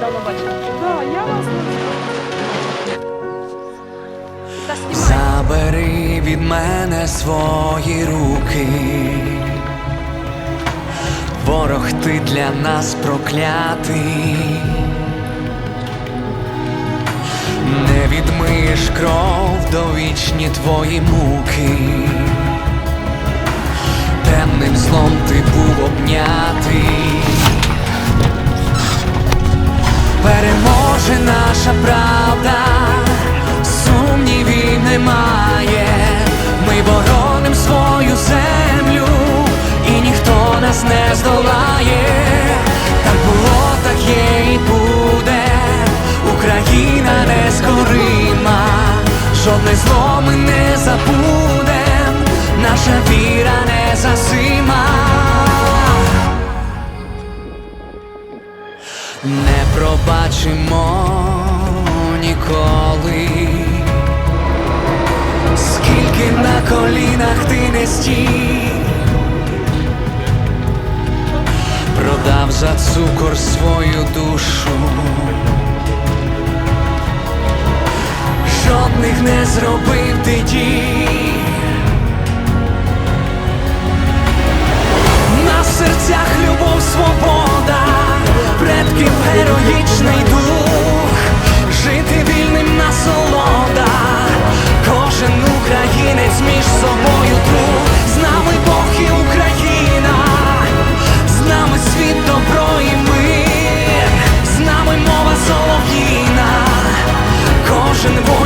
бачила. Да, я вас Та. Забери від мене свої руки. Ворог ти для нас проклятий. Не відмиєш кров довічні твої муки. Темним злом ти був обнятий. Правда, сумнівів немає. Ми бороним свою землю, і ніхто нас не здолає. Так було, так є і буде. Україна нескорима, жодне зло ми не забудем, наша віра не засима. Не пробачимо колінах ти не стій, продав за цукор свою душу, жодних не зробив ти дій. На серцях любов, свобода, предків героїчний 真的不